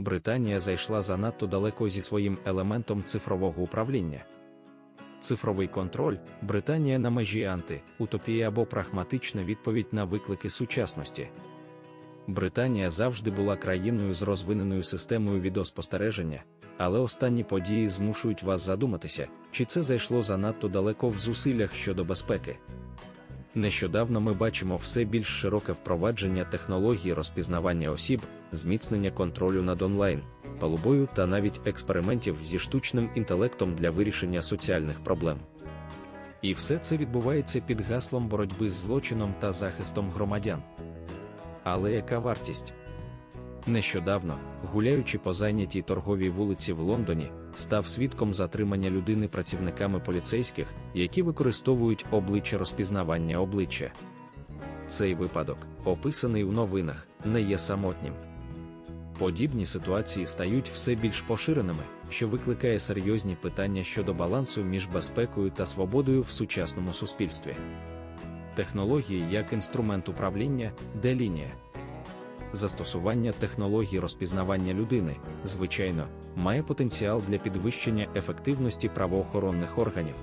Британія зайшла занадто далеко зі своїм елементом цифрового управління. Цифровий контроль Британія на межі анти, утопія або прагматична відповідь на виклики сучасності. Британія завжди була країною з розвиненою системою відеоспостереження, але останні події змушують вас задуматися, чи це зайшло занадто далеко в зусиллях щодо безпеки. Нещодавно ми бачимо все більш широке впровадження технології розпізнавання осіб, зміцнення контролю над онлайн, палубою та навіть експериментів зі штучним інтелектом для вирішення соціальних проблем. І все це відбувається під гаслом боротьби з злочином та захистом громадян. Але яка вартість? Нещодавно, гуляючи по зайнятій торговій вулиці в Лондоні, став свідком затримання людини працівниками поліцейських, які використовують обличчя розпізнавання обличчя. Цей випадок, описаний у новинах, не є самотнім. Подібні ситуації стають все більш поширеними, що викликає серйозні питання щодо балансу між безпекою та свободою в сучасному суспільстві. Технології як інструмент управління, де лінія. Застосування технологій розпізнавання людини, звичайно, має потенціал для підвищення ефективності правоохоронних органів.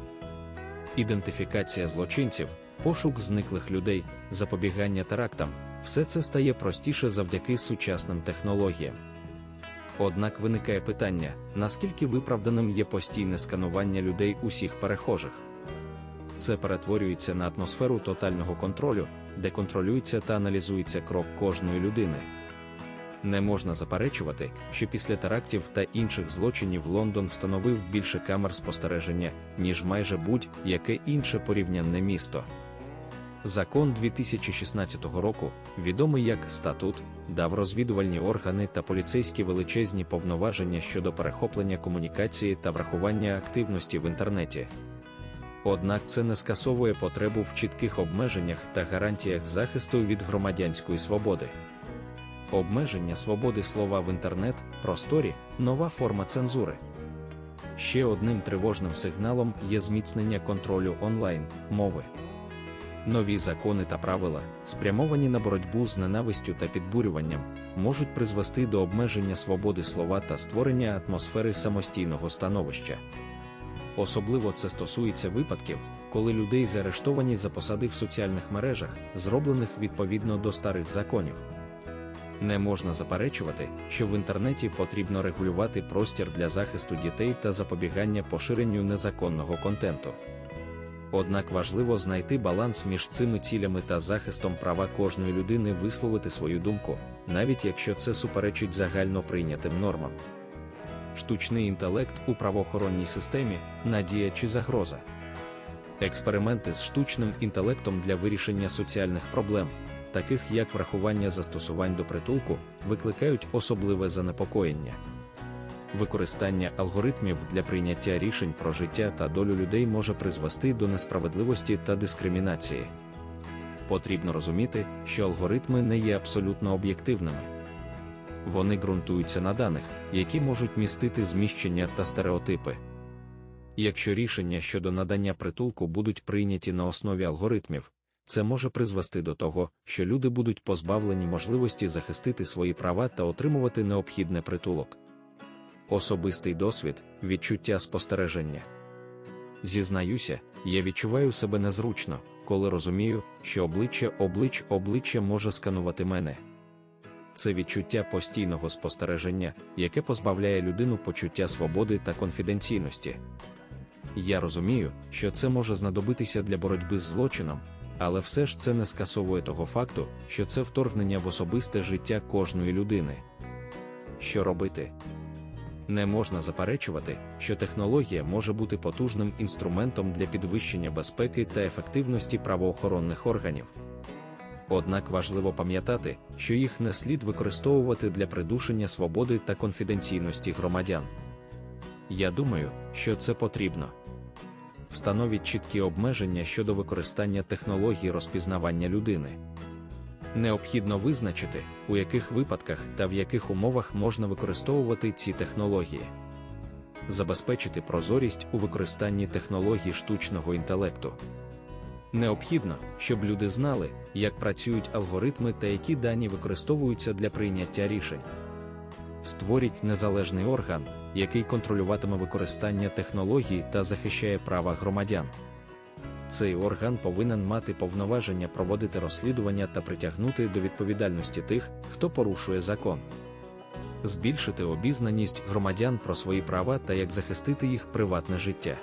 Ідентифікація злочинців, пошук зниклих людей, запобігання терактам все це стає простіше завдяки сучасним технологіям. Однак виникає питання, наскільки виправданим є постійне сканування людей усіх перехожих. Це перетворюється на атмосферу тотального контролю, де контролюється та аналізується крок кожної людини. Не можна заперечувати, що після терактів та інших злочинів Лондон встановив більше камер спостереження, ніж майже будь-яке інше порівнянне місто. Закон 2016 року, відомий як статут, дав розвідувальні органи та поліцейські величезні повноваження щодо перехоплення комунікації та врахування активності в інтернеті. Однак це не скасовує потребу в чітких обмеженнях та гарантіях захисту від громадянської свободи. Обмеження свободи слова в інтернет-просторі нова форма цензури. Ще одним тривожним сигналом є зміцнення контролю онлайн мови. Нові закони та правила, спрямовані на боротьбу з ненавистю та підбурюванням, можуть призвести до обмеження свободи слова та створення атмосфери самостійного становища. Особливо це стосується випадків, коли людей заарештовані за посади в соціальних мережах, зроблених відповідно до старих законів. Не можна заперечувати, що в інтернеті потрібно регулювати простір для захисту дітей та запобігання поширенню незаконного контенту. Однак важливо знайти баланс між цими цілями та захистом права кожної людини висловити свою думку, навіть якщо це суперечить загально прийнятим нормам. Штучний інтелект у правоохоронній системі надія чи загроза. Експерименти з штучним інтелектом для вирішення соціальних проблем, таких як врахування застосувань до притулку, викликають особливе занепокоєння. Використання алгоритмів для прийняття рішень про життя та долю людей може призвести до несправедливості та дискримінації. Потрібно розуміти, що алгоритми не є абсолютно об'єктивними. Вони ґрунтуються на даних, які можуть містити зміщення та стереотипи. Якщо рішення щодо надання притулку будуть прийняті на основі алгоритмів, це може призвести до того, що люди будуть позбавлені можливості захистити свої права та отримувати необхідне притулок. Особистий досвід, відчуття спостереження. Зізнаюся, я відчуваю себе незручно, коли розумію, що обличчя облич обличчя може сканувати мене. Це відчуття постійного спостереження, яке позбавляє людину почуття свободи та конфіденційності. Я розумію, що це може знадобитися для боротьби з злочином, але все ж це не скасовує того факту, що це вторгнення в особисте життя кожної людини. Що робити? Не можна заперечувати, що технологія може бути потужним інструментом для підвищення безпеки та ефективності правоохоронних органів. Однак важливо пам'ятати, що їх не слід використовувати для придушення свободи та конфіденційності громадян. Я думаю, що це потрібно. Встановіть чіткі обмеження щодо використання технологій розпізнавання людини. Необхідно визначити, у яких випадках та в яких умовах можна використовувати ці технології, забезпечити прозорість у використанні технологій штучного інтелекту. Необхідно, щоб люди знали, як працюють алгоритми та які дані використовуються для прийняття рішень. створіть незалежний орган, який контролюватиме використання технологій та захищає права громадян. Цей орган повинен мати повноваження проводити розслідування та притягнути до відповідальності тих, хто порушує закон. Збільшити обізнаність громадян про свої права та як захистити їх приватне життя.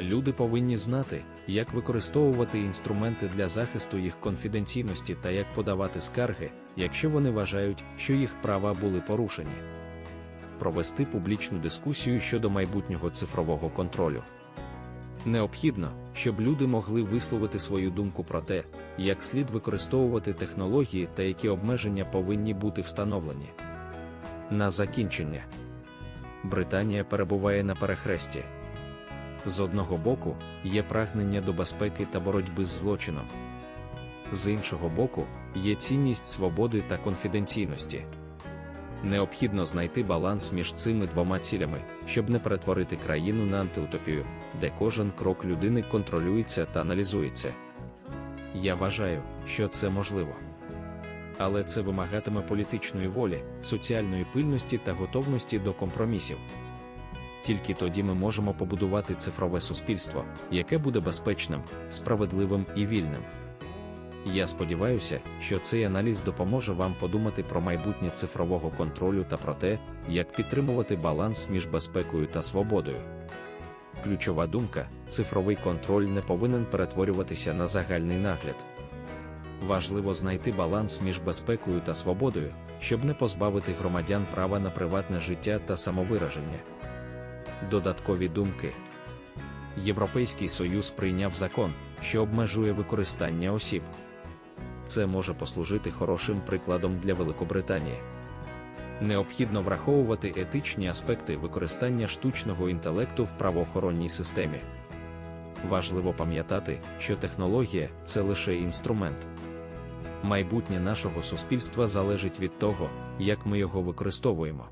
Люди повинні знати, як використовувати інструменти для захисту їх конфіденційності та як подавати скарги, якщо вони вважають, що їх права були порушені. Провести публічну дискусію щодо майбутнього цифрового контролю. Необхідно, щоб люди могли висловити свою думку про те, як слід використовувати технології та які обмеження повинні бути встановлені. На закінчення Британія перебуває на перехресті. З одного боку, є прагнення до безпеки та боротьби з злочином. З іншого боку, є цінність свободи та конфіденційності. Необхідно знайти баланс між цими двома цілями, щоб не перетворити країну на антиутопію, де кожен крок людини контролюється та аналізується. Я вважаю, що це можливо. Але це вимагатиме політичної волі, соціальної пильності та готовності до компромісів. Тільки тоді ми можемо побудувати цифрове суспільство, яке буде безпечним, справедливим і вільним. Я сподіваюся, що цей аналіз допоможе вам подумати про майбутнє цифрового контролю та про те, як підтримувати баланс між безпекою та свободою. Ключова думка: цифровий контроль не повинен перетворюватися на загальний нагляд. Важливо знайти баланс між безпекою та свободою, щоб не позбавити громадян права на приватне життя та самовираження. Додаткові думки. Європейський Союз прийняв закон, що обмежує використання осіб. Це може послужити хорошим прикладом для Великобританії. Необхідно враховувати етичні аспекти використання штучного інтелекту в правоохоронній системі. Важливо пам'ятати, що технологія це лише інструмент. Майбутнє нашого суспільства залежить від того, як ми його використовуємо.